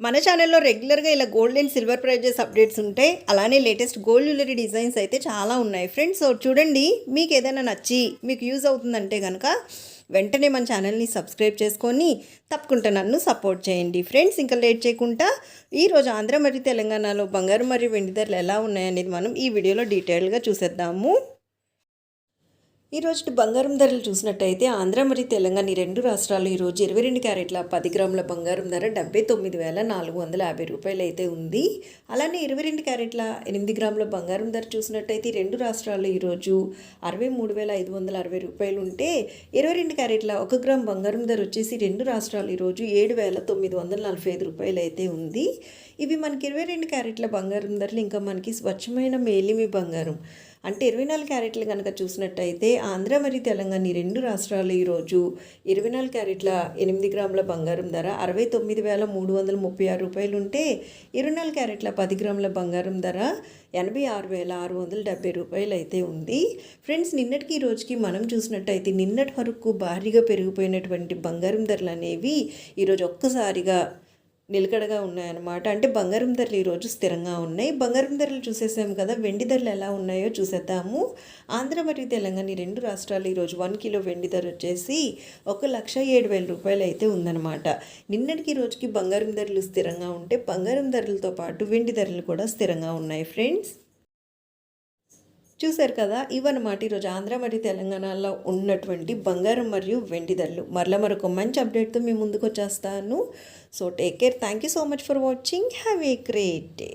మన ఛానల్లో రెగ్యులర్గా ఇలా gold and silver prizes updates ఉంటాయి అలానే లేటెస్ట్ గోల్డ్ జ్యువెలరీ డిజైన్స్ అయితే చాలా ఉన్నాయి. ఫ్రెండ్స్ సో చూడండి మీకు ఏదైనా నచ్చి మీకు యూజ్ అవుతుందంటే కనుక వెంటనే మన ఛానల్ని సబ్స్క్రైబ్ చేసుకొని తప్పకుండా నన్ను సపోర్ట్ చేయండి. ఫ్రెండ్స్ ఇంకా లేట్ చేయకుండా ఈరోజు ఆంధ్ర మరియు తెలంగాణలో బంగారు మరియు వెండి ధరలు ఎలా ఉన్నాయనేది మనం ఈ వీడియోలో డీటెయిల్గా చూసేద్దాము. ఈ రోజు బంగారం ధరలు చూసినట్టయితే ఆంధ్ర మరియు తెలంగాణ ఈ రెండు రాష్ట్రాలు ఈరోజు ఇరవై రెండు క్యారెట్ల పది గ్రాముల బంగారం ధర డెబ్బై తొమ్మిది వేల నాలుగు వందల యాభై రూపాయలు అయితే ఉంది. అలానే ఇరవై రెండు క్యారెట్ల ఎనిమిది గ్రాముల బంగారం ధర చూసినట్టయితే ఈ రెండు రాష్ట్రాలు ఈరోజు అరవై మూడు వేల ఐదు వందల అరవై రూపాయలు ఉంటే ఇరవై రెండు క్యారెట్ల ఒక గ్రామ్ బంగారం ధర వచ్చేసి రెండు రాష్ట్రాలు ఈరోజు ఏడు వేల తొమ్మిది వందల నలభై ఐదు రూపాయలు అయితే ఉంది. ఇవి మనకి ఇరవై రెండు క్యారెట్ల బంగారం ధరలు ఇంకా మనకి స్వచ్ఛమైన మేలిమి బంగారం. అంటే ఇరవై నాలుగు క్యారెట్లు కనుక చూసినట్టయితే ఆంధ్ర మరియు తెలంగాణ ఈ రెండు రాష్ట్రాలు ఈరోజు ఇరవై నాలుగు క్యారెట్ల ఎనిమిది గ్రాముల బంగారం ధర అరవై తొమ్మిది వేల మూడు వందల ముప్పై ఆరు రూపాయలు ఉంటే ఇరవై నాలుగు క్యారెట్ల పది గ్రాముల బంగారం ధర ఎనభై ఆరు వేల ఆరు వందల డెబ్బై రూపాయలు అయితే ఉంది. ఫ్రెండ్స్ నిన్నటికి ఈ రోజుకి మనం చూసినట్టయితే నిన్నటి వరకు భారీగా పెరిగిపోయినటువంటి బంగారం ధరలు అనేవి ఈరోజు ఒక్కసారిగా నిలకడగా ఉన్నాయన్నమాట. అంటే బంగారం ధరలు ఈరోజు స్థిరంగా ఉన్నాయి. బంగారం ధరలు చూసేసాము కదా వెండి ధరలు ఎలా ఉన్నాయో చూసేద్దాము. ఆంధ్ర మరియు తెలంగాణ ఈ రెండు రాష్ట్రాలు ఈరోజు వన్ కిలో వెండి ధర వచ్చేసి ఒక లక్ష ఏడు వేల రూపాయలు అయితే ఉందన్నమాట. నిన్నటికి రోజుకి బంగారం ధరలు స్థిరంగా ఉంటే బంగారం ధరలతో పాటు వెండి ధరలు కూడా స్థిరంగా ఉన్నాయి ఫ్రెండ్స్. చూశారు కదా ఇవన్నమాట ఈరోజు ఆంధ్ర మరియు తెలంగాణలో ఉన్నటువంటి బంగారం మరియు వెండి ధరలు. మరలా మరొక మంచి అప్డేట్తో మీ ముందుకు వచ్చేస్తాను. So take care thank you so much for watching have a great day